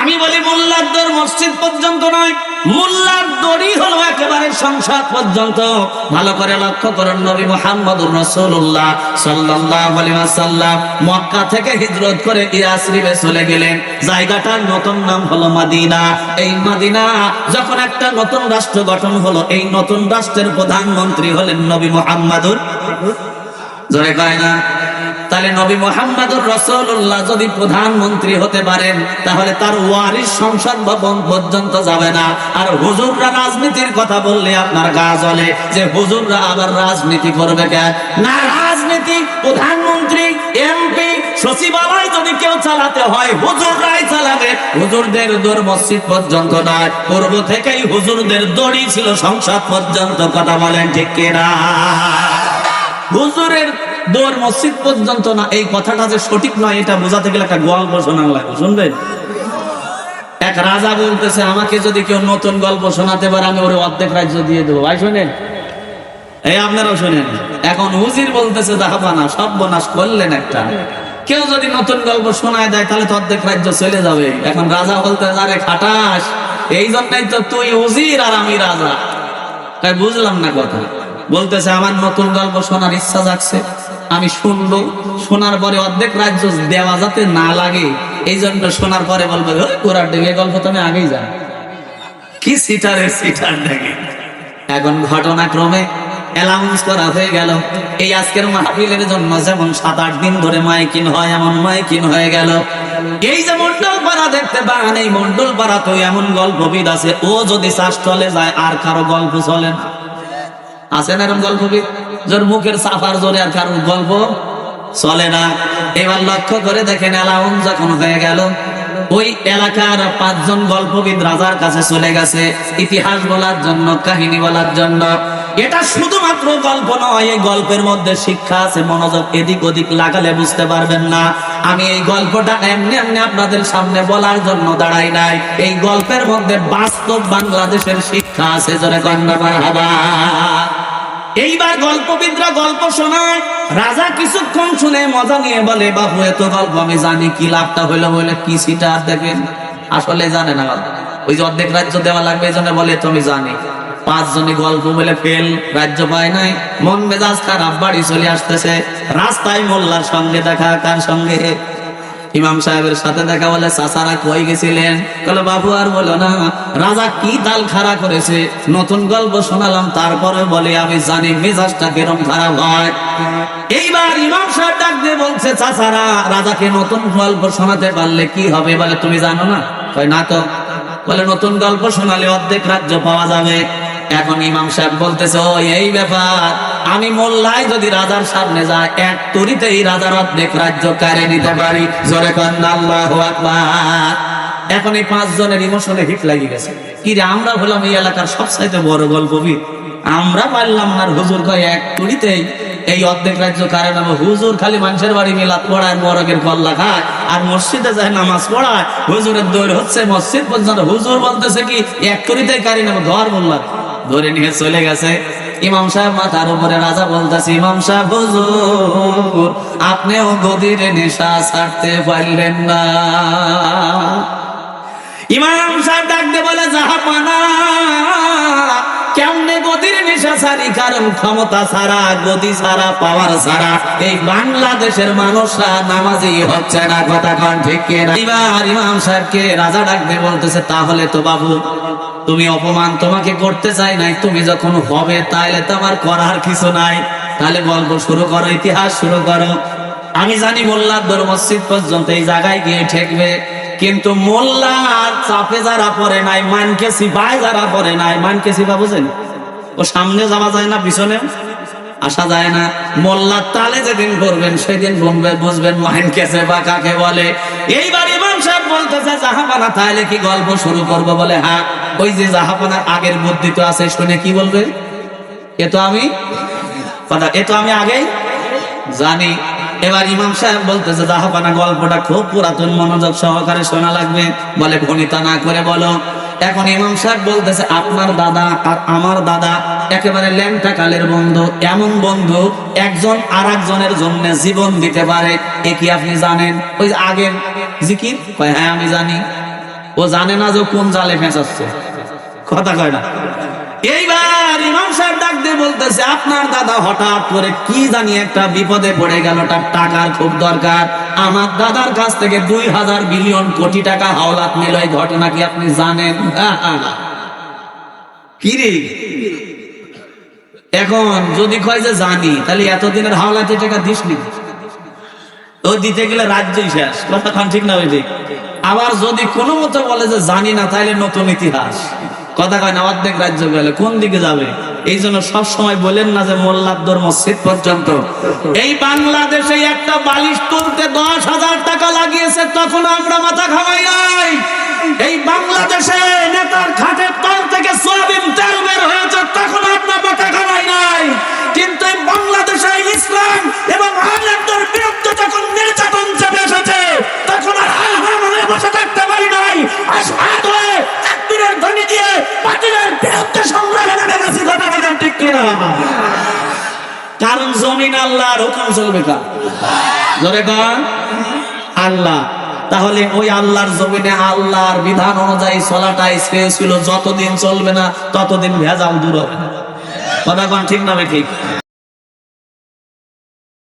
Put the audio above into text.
আমি বলি মোল্লার দর মসজিদ পর্যন্ত নয়, মোল্লার দড়ি হলো একেবারে সংসার পর্যন্ত। ভালো করে লক্ষ্য করেন নবী সাল্লাল্লাহু আলাইহি ওয়াসাল্লাম মক্কা থেকে হিজরত করে ইয়াসরিবে চলে গেলেন। জায়গাটার নতুন নাম হলো মাদিনা। এই মাদিনা যখন একটা নতুন রাষ্ট্র গঠন হলো, এই নতুন রাষ্ট্রের প্রধানমন্ত্রী হলেন নবী মোহাম্মদুর। জোরে কয় না? তাহলে নবী মোহাম্মদুর রসুল্লাহ যদি প্রধানমন্ত্রী হতে পারেন, তাহলে তার ওয়ারিস সংসদ ভবন পর্যন্ত যাবে না। আর হুজুররা রাজনীতির কথা বললে আপনার গা জ্বলে। যে হুজুররা আবার রাজনীতি করবে কেন না, রাজনীতি, প্রধানমন্ত্রী, এমপি, সচিবালয় যদি কেউ চালাতে হয়, হুজুররাই চালাবে। হুজুরদের দৌড় মসজিদ পর্যন্ত নয়। পূর্ব থেকেই হুজুরদের দড়ি ছিল সংসদ পর্যন্ত, কথা বলেন ঠিক কিনা? হুজুরের দৌড় মসজিদ পর্যন্ত না, এই কথাটা যে সঠিক নয়, এটা বোঝাতে গেলে একটা গল্প শোনা লাগবে, শুনবেন? এক রাজা বলতেছে, আমাকে যদি কেউ নতুন গল্প শোনাতে পারে, আমি ওরে অর্ধেক রাজ্য দিয়ে দেবো। ভাই, শোনেন। এই আপনারাও শোনেন। এখন হুজির বলতেছে দাহাবানা সব বনাশ করলেন একটা। কেউ যদি নতুন গল্প শোনায় দেয়, তাহলে তো অর্ধেক রাজ্য চলে যাবে। এখন রাজা বলতে আরে খাটাস, এই জন্যই তো তুই উজির আর আমি রাজা। তাই বুঝলাম না কথা। বলতেছে, আমার নতুন গল্প শোনার ইচ্ছা জাগছে। আমি শুনব। শোনার পরে অর্ধেক রাজ্য দেওয়া যাতে না লাগে এই জন্য শোনার পরে বলবে, "ওই কোরআন ডেকে গল্প তো আমি আগেই জানি। কি সিটারের সিটার ডেকে এখন ঘটনাক্রমে অ্যালাউন্স করা হয়ে গেল, এই আজকের মাহফিলের জন্য যেমন সাত আট দিন ধরে মাইকিন হয়, এমন মাইকিন হয়ে গেল। এই যে মন্ডল পাড়া দেখতে পান, এই মন্ডল পাড়া তো এমন গল্পবিদ আছে, ও যদি চাষ চলে যায়, আর কারও গল্প চলে না। আছে না এরকম গল্পবিদ জোর মুখের সাফার, জোরে আর কারোর গল্প? চলে না। এবার লক্ষ্য করে দেখেন অ্যালাউন যখন হয়ে গেল, ওই এলাকার পাঁচজন গল্পবিদ রাজার কাছে চলে গেছে। ইতিহাস বলার জন্য, কাহিনী বলার জন্য। এটা শুধুমাত্র গল্প নয়, এই গল্পের মধ্যে শিক্ষা আছে, মনোযোগ এদিক ওদিক লাগালে বুঝতে পারবেন না। আমি এই গল্পটা এমনি এমনি আপনাদের সামনে বলার জন্য দাঁড়াই নাই। এই গল্পের মধ্যে বাস্তব বাংলাদেশের শিক্ষা আছে, জোরে কন্যা এইবার গল্পবিদরা গল্প শোনায়। রাজা কিছুক্ষণ শুনে মজা নিয়ে বলে, বাবু, এত গল্প, আমি জানি কি লাভটা হইল বলে কি সিটা দেখেন। আসলে জানে না। ওই যে অর্ধেক রাজ্য দেওয়া লাগবে, এই জন্য বলে তুমি জানি। পাঁচজনে গল্প বলে ফেল, রাজ্য পায় নাই। মন মেজাজ খারাপ, বাড়ি চলে আসতেছে। রাস্তায় মোল্লার সঙ্গে দেখা, কার সঙ্গে? ইমাম সাহেবের সাথে দেখা বলে চাচারা কই গেছিলেন? বলে বাবু, আর বলো না, রাজা কি তাল খাড়া করেছে? নতুন গল্প শোনালাম, তারপরে বলে, আমি জানি মেজাজটা কিরম খারাপ হয়। এইবার ইমাম সাহেব ডাক দিয়ে বলছে, চাচারা, রাজাকে নতুন গল্প শোনাতে পারলে কি হবে বলে তুমি জানো না? কয়, না তো। বলে, নতুন গল্প শোনালে অর্ধেক রাজ্য পাওয়া যাবে। এখন ইমাম সাহেব বলতেছে এই ব্যাপার। আমি মোল্লাই যদি রাজার সামনে যায় এক তরিতেই রাজার অর্ধেক রাজ্য কারে নিতে পারি। জোরে আল্লাহু এখন এই পাঁচ জনের ইমোশনে হিট লাগিয়ে গেছে। কি রে, আমরা হলাম এই এলাকার সবচাইতে বড় গল্পবিদ। আমরা পারলাম না হুজুর কয়, এক তরিতেই এই অর্ধেক রাজ্য কারে নামে হুজুর খালি মানুষের বাড়ি মিলাদ পড়ায় মরকের কল্লা খায় আর মসজিদে যায় নামাজ পড়ায়। হুজুরের দৌড় হচ্ছে মসজিদ পর্যন্ত। হুজুর বলতেছে কি, এক তরিতেই কারি নামে ধর বললাম ধরে নিয়ে চলে গেছে। ইমাম সাহেব মাথার উপরে রাজা বলতেছে, ইমাম সাহেব, হুজুর আপনিও গদির নেশা ছাড়তে পারলেন না। ইমাম সাহেব ডাকতে বলে জাহাপানা কারণ ক্ষমতা ছাড়া গদি ছাড়া পাওয়ার ছাড়া, এই বাংলাদেশের মানুষরা নামাজি হচ্ছে না, কথা কন ঠিক সাহেবকে রাজা ডাকতে বলতেছে, তাহলে তো বাবু, তুমি অপমান তোমাকে করতে চাই নাই, তুমি যখন হবে তাহলে তো আমার করার কিছু নাই। তাহলে গল্প শুরু করো, ইতিহাস শুরু করো। আমি জানি মোল্লার মসজিদ পর্যন্ত এই জায়গায় গিয়ে ঠেকবে, কিন্তু মোল্লার চাপে যারা পরে নাই মানকে সিপাই যারা পরে নাই মানকে সিপা ও সামনে যাওয়া যায় না, পিছনে আসা যায় না। মোল্লার তালে যেদিন করবেন সেদিন বুঝবেন বুঝবেন মাইনকে বা কাকে বলে। এইবার ইমাম সাহেব বলতেছে, জাহাপানা তাহলে কি গল্প শুরু করব? বলে হ্যাঁ ওই যে জাহাপানার আগের বুদ্ধি তো আছে, শুনে কি বলবে? এ তো আমি এ তো আমি আগেই জানি। এবার ইমাম সাহেব বলতেছে, জাহাপানা গল্পটা খুব পুরাতন মনোযোগ সহকারে শোনা লাগবে। বলে, ভনিতা না করে বলো। এখন ইমাম সাহেব বলতেছে, আপনার দাদা আর আমার দাদা একেবারে ল্যাংটা কালের বন্ধু, এমন বন্ধু একজন আর একজনের জন্য জীবন দিতে পারে। এ কি আপনি জানেন? ওই আগের জিকির হ্যাঁ আমি জানি। ও জানে না যে কোন জালে ফেঁসাচ্ছে। কথা কয় না। এইবার ইমাম সাহেব ডাক দিয়ে বলতেছে, আপনার দাদা হঠাৎ করে কি জানি একটা বিপদে পড়ে গেল, তার টাকার খুব দরকার। আমার দাদার কাছ থেকে দুই হাজার বিলিয়ন কোটি টাকা হাওলাত নিল, এই ঘটনা কি আপনি জানেন? কি রে? এখন যদি কয় যে জানি, তাহলে এতদিনের হাওলাতে টাকা দিস নি? ও দিতে গেলে রাজ্যই শেষ। কথা ঠিক না ওই আবার যদি কোনো মতো বলে যে জানি না, তাহলে নতুন ইতিহাস। কথা কয় না, অর্ধেক রাজ্য গেলে কোন দিকে যাবে? এই জন্য সবসময় বলেন না যে মোল্লার মোল্লাদ্দর মসজিদ পর্যন্ত। এই বাংলাদেশে একটা বালিশ তুলতে দশ হাজার টাকা লাগিয়েছে তখন আমরা মাথা খাওয়াই নাই। এই বাংলাদেশে নেতার খাটের তল থেকে সোয়াবিন কিনা? কারণ জমিন আল্লাহর হুকুম চলবে কার? জোরে কার আল্লাহ। তাহলে ওই আল্লাহর জমিনে আল্লাহর বিধান অনুযায়ী চলাটা স্পেস ছিল, যতদিন চলবে না ততদিন ভেজাল দূর হবে। কথা কন ঠিক না ঠিক?